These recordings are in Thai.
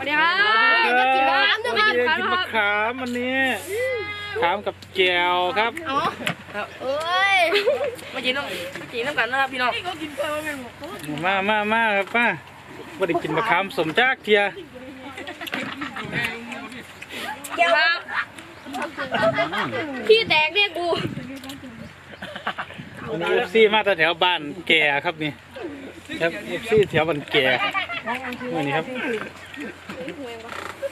วัสดีครับครับกินมะขามด้วยครับวันนี้กินมะขามวันนี้ขามกับแจวครับอ๋อเอ้ยมากินน้ำกินน้ำกันนะครับพี่น้องมามามาครับป้าว่าได้กินมะขามสมจากเทียครับพี่แตกเรียกกูวันนี้เอฟซีมาแต่แถวบ้านแก่ครับนี่ครับเอฟซีแถวบ้านแก่นี่ครับ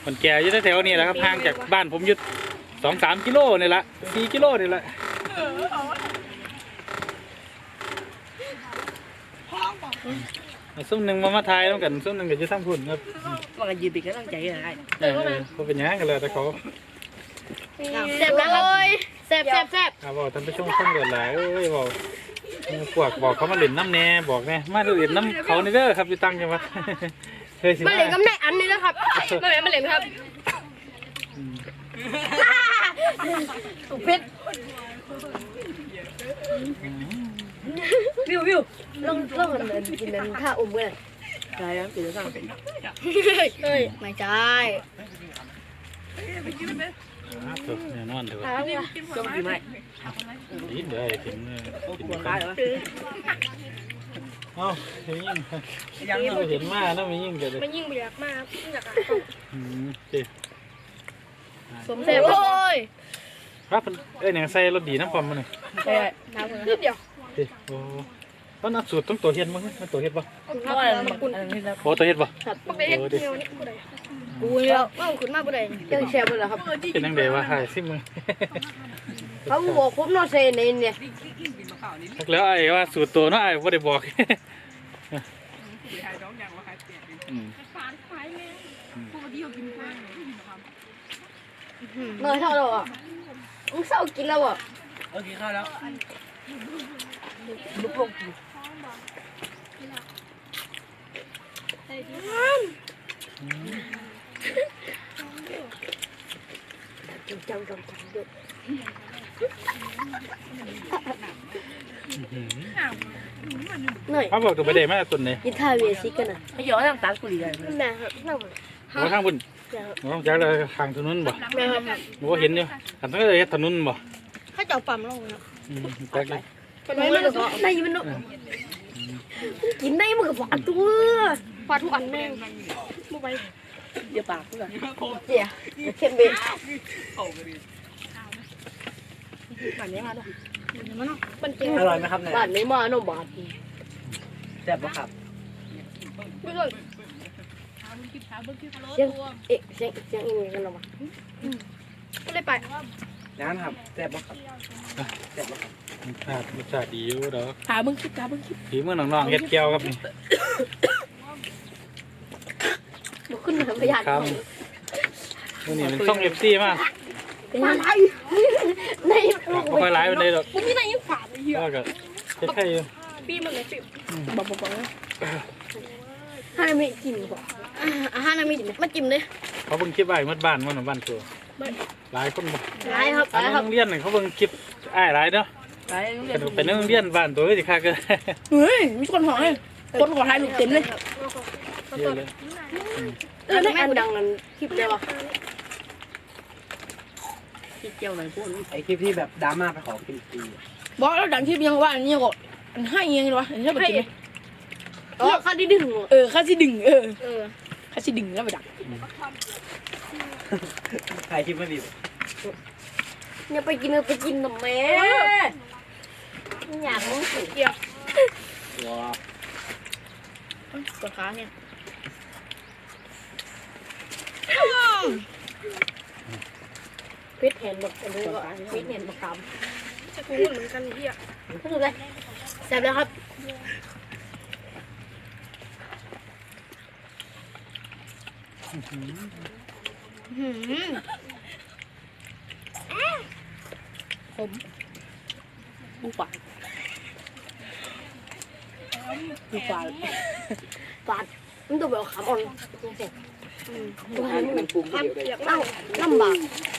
บ้านแก่อยู่แถวๆนี้แหละครับห่างจากบ้านผมอยุดสองสามกิโลนี่ละสี่กิโลนี่ละเอาซุ้มหนึ่งมามาทายต้องกันซุ้มหนึ่งก็จะทำคุณครับว่ากันยืนเป็นกำลังใจกันได้เออเขาเป็นอยังไงกันเลยแต่เขาแซ่บนะครับแซ่บแซ่บแซ่บเอาบอกท่านผู้ชมฟังเดือดหลายเอ้ยบอกพวกบอกเขามาเล่นน้ำแน่บอกแน่มาเล่นน้ำเขานี่เด้อครับอยู่ตั้งจังหวัด เฮ้ยสิมาเหล่นกำไรอันนี้นะครับมาเหล่นมาเหล่นครับเป็ดวิววิวลองลองกันเลยกินนั้นถ้าอมกันใช่ครับกินน้ำเฮ้ยไม่ใช่อ่าถูกแน่นอนเถอะส้มกินไหมยินเดี๋ยวให้ถึงเออกินหัวกัร้ายนเหรอ เอ้าเห็นยิ่งยังยังเราเห็นมากนะมันยิ่งเกิดเลยมันยิ่งเบียกมากอยากอืมเจ้สมแซ่บโอ้ยครับเพิ่นเอ้ยหนังใส่รสดีน้ำปอมมันนี่ใช่นิดเดียวเจ้โอ้ตอนนักสูตรต้องตัวเฮ็ดมั้งมันตัวเฮ็ดป่ะเพราะว่าอันนี้นะโอ้ตัวเฮ็ดป่ะมันเป็นเฮ็ดเดียวนี่ผู้ใดกูแล้วว่าคุณมาผู้ใดยังแชร์ไปแล้วครับเป็นยังไงวะหายสิมึงเขาบอกผมนอนเซนใน เนี่ยแล้วไอ้ว่าสูตรตัวเนาะไอ้บ่ได้บอกอืมเนยเท่าเราอะมึงเศร้ากินแล้วอะเออกินข้าวแล้วลุกลงกิน หน่อยเขาบอกตัวไปได้มาตัวไหนกินท่าเวซิกันอะไม่ยอมนั่งตากุหรี่เลยแม่ครับนั่งว่าข้างบนน้องจักเลยข้างถนนบ่แม่ครับบ่เห็นอยู่อันนั้นก็เฮ็ดถนนบ่ข้าเจ้าปั๊มลงครับอืมจักเลยไม่มันได้มันกินได้มันก็หวานตัวหวานทุกอันแม่งบ่ไปเดี๋ยวปากเพื่อนเดี๋ยวเข้มเบะบ้านนี้มาด้วยมันจริงอร่อยไหมครับเนี่ยบ้านนี้มาโนบาทแซ่บปะครับไม่เลยเสียงเอ๊ะเสียงเสียงอะไรกันหรอวะไม่ได้ไปน้ำครับแซ่บปะครับแซ่บปะครับรสชาติรสชาติดีอยู่ดอกหามึงคิดหามึงคิดฝีมือน้องๆเฮ็ดแก้วครับนี่บอกขึ้นมาพยานครับมื้อนี้เป็นช่อง FC มาเป็นอะไรในบ่ค่อยหลายปานใดดอกผมมีอะไรยังฝาดเลยเฮียก็ก็คล้ายๆอยู่ปีมันเลยปีบ อกบอกบอกให้ไม่กินกว่าอาหารมีมาจิ้มเลยเขาเบิ่งคลิปอ้ายหมดบ้านมันน่ะบ้านตัวหลายคนบ่หลายครับหอันลายนั้นครับโรงเรียนนี่เขาเบิ่งคลิปอ้ายหลายเนาะไปโรงเรียเป็นนเป็นโรงเรียนบ้านตัวสิคักเด้อเฮ้ยมีคนหอยคนขอถ่ายรูปเต็มเลยเยอะเลยเออในอันดังนั้นคลิปเลยวะคลิปเจียวไหนพูดไอคลิปที่แบบดราม่าไปขอกินฟรีบอกแล้วดังคลิปยังว่าอันนี้ก็ อันให้ยังไงวะอันนี้แบบกินอ๋อข้าที่ดึงเออข้าสิดึง เออเออข้าสิดึงแล้วไปดักถ่ายคลิปไม่ดีอย่าไปกินไปกินกับแม่อยากมึงสิเกี่ยวว้าปวดขาเนี่ยเพชรเห็นแบบนี้ก็เพชรเห็นประคำจะกูเหมือนกันพี่อะก็ดูเลย แซ่บแล้วครับบูปากบูปากปาดมันตัวแบบขามอ่อนตัวให้มันปุ่มเดียวเลยอยากเล่าลำบาก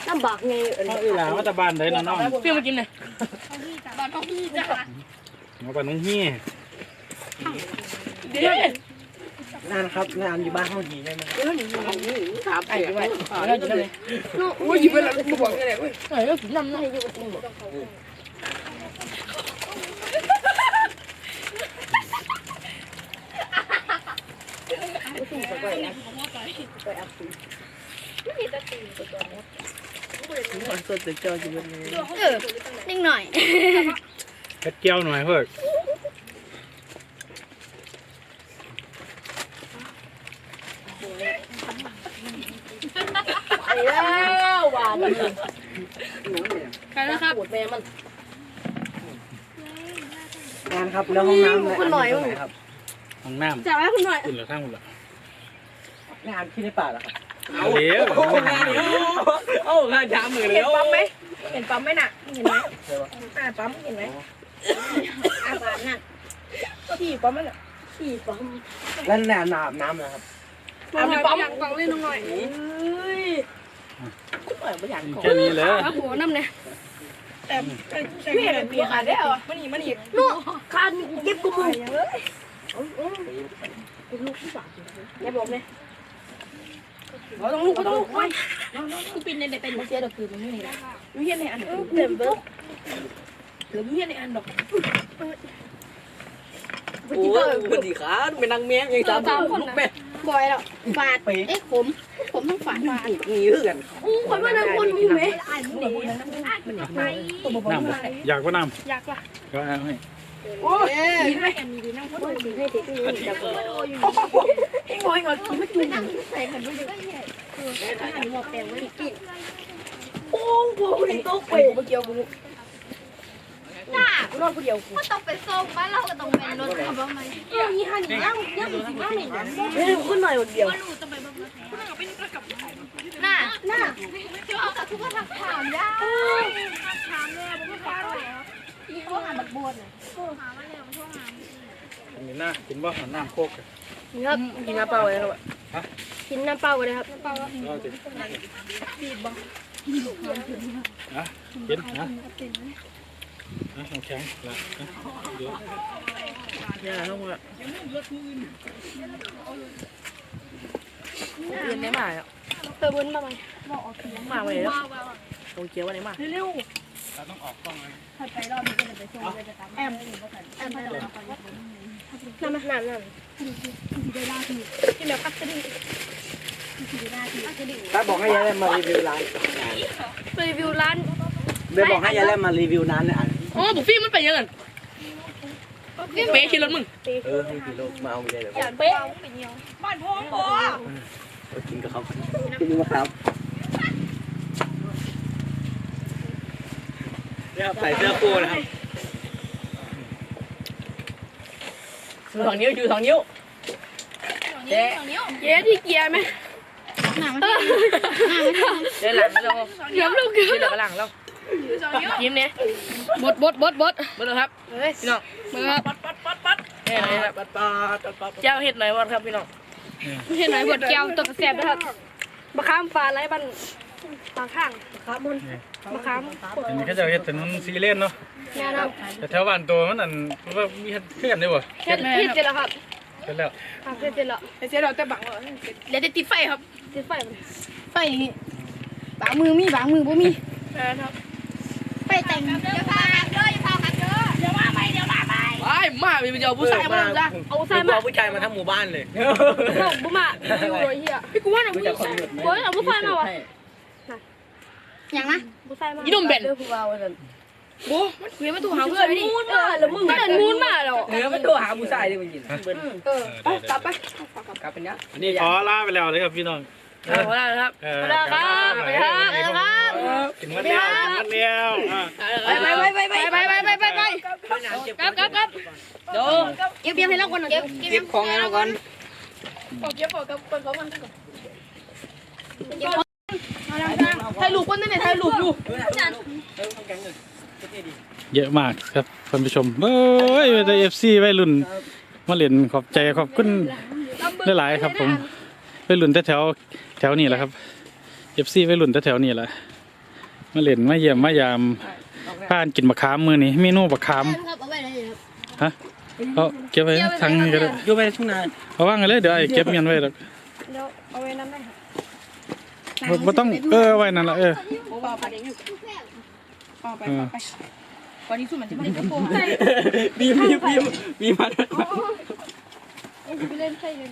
ลำบากไงเออเอาอีหลามาจากบ้านใดน้องเปรี้ยวมากินเลยบ้านน้องพี่จ้ะๆ มาปั่นน้องฮี่เด็ดนานครับนานอยู่บ้านห้องหีใช่ไหมเออหนูถามไปไว้ไล้วจะเลยโอ้ยอยู่เป็นแล้วมาบอกยังไงเว้ยเออถึงนำหน้าอยู่กับตุ้งบอกตุ้งก็ไปอะไปอะตุ้งไม่มีตะตีนตัวนี้ตุ้งก็ตัวเจ้าอยู่บนนี้เออนิดหน่อย เฮ็ดเกี้ยวหน่อยเพิ่นไปแล้วหวานเลยกันนะครับปวดแม่มันงานครับแล้วห้องน้ำคุณหน่อยไหนครับห้องน้ำจับไว้คุณหน่อยขึ้นแล้วข้างบนละงานที่ในป่าเหรอครับเอาเลี้ยวเอ้างานช้ามือเห็แล้นวปั๊มไหมเห็นปั๊มไหมน่ะเห็นไหมอ่าปั๊มเห็นไหม อ่าปั๊มน่ะขี่ปั๊มมันน่ะขี่ปั๊มแล้วนานอาบน้ำนะครับอ่ามีปั๊มฟังเล่นหน่อยเฮ้ยคุณหน่อยไม่อยากขอแค่นี้เลยครับหัวน้ำเนี่ยแต่พี่เห็นมีขาได้เหรอมันนี่มันนี่ลูกคานเย็บกูมืออย่าบอกเลยเราต้องลูกก็ต้องลูกไปกูปินในเด็กเป็นมันเสียดอกคือมันไม่ได้ไม่เห็นในอันเต็มเบิ้ลหรื อไม่เห็นในอันดอกโอ้ยมันดีขาเป็นนางแมงยังจำลูกแม่บ่อยแล้วฝาดเอ๊ะผมผมต้องฝาดฝาดมีเรื่องกันอู้คนว่านางคนอยู่ไหมมันหนีมันหนีมันหนีตัวบอกน้ำอยากว่าน้อยากว่ะก็เอาให้โอ้ยกินไหมมีดีนั่งพูดถึงให้เด็กนี่จับกูไอ้งอยงอยกินไม่จุ่มนั่งใส่กันด้วยก็ใหญ่คือหันหัวแปลงไว้กินโอ้โหคุณโต๊ะไปเกี่ยวกู น่ากูนอนคนเดียวกูก็ต้องเป็นส้มบ้านเราก็ต้องเป็นรถขับรถไหมยี่ห้อนี้ย่างย่างสิบห้าหนึ่งเฮ้ยขึ้นหน่อยคนเดียวน่าน่าจะเอากับทุกคนทำข่าวยาวถามเลยผมไม่ฟังเลยอีกข้อหาบักบวชน่ะอันนี้น่ากินบ่น้ำโคกอะครับกินน้ำเปล่าเลยครับกินน้ำเปล่ากันเลยครับน้ำเปล่าเราจะอะกินนะ นะน้ำแข็งละเดี๋ยวเนี่ยทั้งหมดเรียนได้มาแล้วเติมบุญมาไหมมาไปแล้วโอเควันไหนมาเร็วเราต้องออกกล้องเลยถ้าไปรอบนี้ก็จะไปชมแอมแอมน้ำน้ำน้ำน้ำที่แบบอักกระดิ่งถ้าบอกให้ยายแลมมารีวิวร้านไปรีวิวร้านเดี๋ยวบอกให้ยายแลมมารีวิวร้านเนี่ย โอ้บุฟฟี่มันไปยังไงเป๊ะขี่รถมึงเออให้กิโลมาเอาไปเลยเดี๋ยวเป๊ะบ้านพ่อบ่ไปกินกับเขากินมะขามเนี่ยครับใส่เสื้อคู่นะครับสองนิ้วอยู่สองนิ้วเจ๊เย้ที่เกียร์ไหมหนังมันเจ๊หลังแล้วเดี๋ยวลูกเดี๋ยวเจ๊หลังหลังแล้ว ยิ้มเนี่ยบดบดบดบดมาเลยครับพี่น้องมาครับเฮ้ยครับเจ้าเห็ดหน่อยวันครับพี่น้องเห็นไหมบดแก้วตกกระแสบนะครับมะขามฟ้าไรบันปากข้างมะขามมันมะขามอันนี้เขาจะเฮ็ดถนนซีเลนเนาะงานเราแต่แถวบ้านตัวมันอันว่ามีเฮ็ดเพื่อนได้บ่เฮ็ดเฮ็ดเสร็จแล้วครับเฮ็ดแล้วครับเฮ็ดเสร็จแล้วเจ๊เราแต่บังเดี๋ยวจะติดไฟครับติดไฟมันไฟนี่บางมือมีบางมือบ่มีครับ ไฟแต่งเดี๋ยวพาครับเด้ออย่าพาครับเด้อเดี๋ยวมาไปเดี๋ยวมาไปไอ้มามีเจ้าผู้ชายมาจ้ะเอาใส่ไม่มาเอาผู้ชายมาทั้งหมู่บ้านเลยบ่บ่มาอยู่เลยเฮียพี่กูว่าน่ะผู้ชายโอ้ยเอาผู้ชายมาวะอย่างนะผู้ชายมายี่ดมเบนเด้อผู้ว่าว่าซั่นโอ้มันคุยมาตัวหาเพื่อนดิมูนมาแล้วมึงเดินมูนมาแล้วเออมันตัวหาผู้ชายดิมันยินเออไปกลับไปกลับเป็นยังอันนี้ขอลาไปแล้วเลยครับพี่น้องเอาละครับเออไปแล้วครับไปแล้วครับ ไปแล้วครับกินมันแล้วกินมันแล้วอะไปไปไปไปไปไปไปไปไปกลับกลับกลับเดี๋ยวเก็บเก็บให้เราก่อนเก็บเก็บของให้เราก่อนเก็บของกับคนเขามันถ่ายรูปคนนั่นเนี่ยถ่ายรูปอยู่เยอะมากครับท่านผู้ชมเอ้ยแต่เอฟซีวัยรุ่นมาเล่นขอบใจขอบคุณหลายๆครับผมวัยรุ่นแถวแถวนี้แหละครับเอฟซีวัยรุ่นแถวนี้แหละ มาเล่นมาเยี่ยมมายามผ่านกินมะขามมือนี้เมนูมะขามครับเอาไว้เลยครับฮะเเอาเก็บไว้ทางนี้ก็ได้อยู่ไปในทุ่งนาเอาว่างกันเลยเดี๋ยวไอ้เก็บเงินไว้ดอกเดี๋ยวเอาไว้นั่นได้ค่ะบ่บ่ต้องเออเอาไว้นั่นละเออปอไปเดี๋ยวอยู่ปอไปปอไปก่อนนี้สู้มันจะไม่ได้กระโปงบีมบีมบีมบีมมาเอ็นไปเล่นใช่เล่น